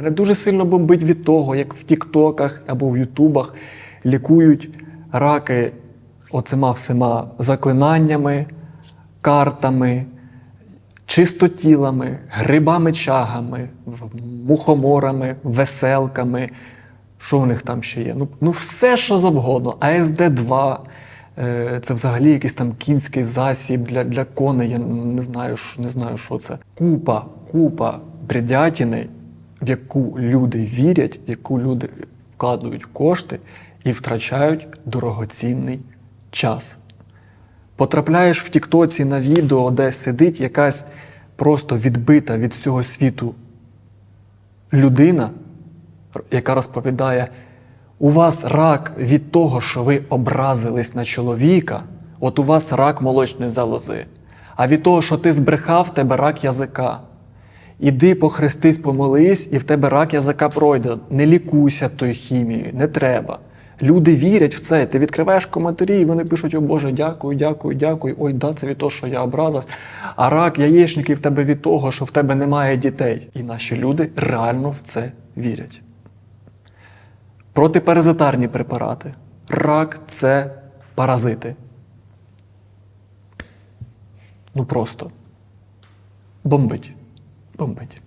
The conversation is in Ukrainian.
Мене дуже сильно бомбить від того, як в Тіктоках або в Ютубах лікують раки оцима всіма заклинаннями, картами, чистотілами, грибами-чагами, мухоморами, веселками. Що в них там ще є? Ну, ну все, що завгодно. АСД-2 е, це взагалі якийсь там кінський засіб для, для коней. Я не знаю, не знаю, що це. Купа, купа бредятини, в яку люди вірять, в яку люди вкладають кошти і втрачають дорогоцінний час. Потрапляєш в Тіктоці на відео, де сидить якась просто відбита від всього світу людина, яка розповідає: у вас рак від того, що ви образились на чоловіка, от у вас рак молочної залози. А від того, що ти збрехав, тебе рак язика. Іди похрестись, помолись, і в тебе рак язика пройде. Не лікуйся тою хімією, не треба. Люди вірять в це. Ти відкриваєш коментарі, і вони пишуть: О Боже, дякую, дякую, дякую. Ой, да, це від того, що я образився. А рак яєчників в тебе від того, що в тебе немає дітей. І наші люди реально в це вірять. Протиперезитарні препарати. Рак це паразити. Ну просто бомбить. Бомбить.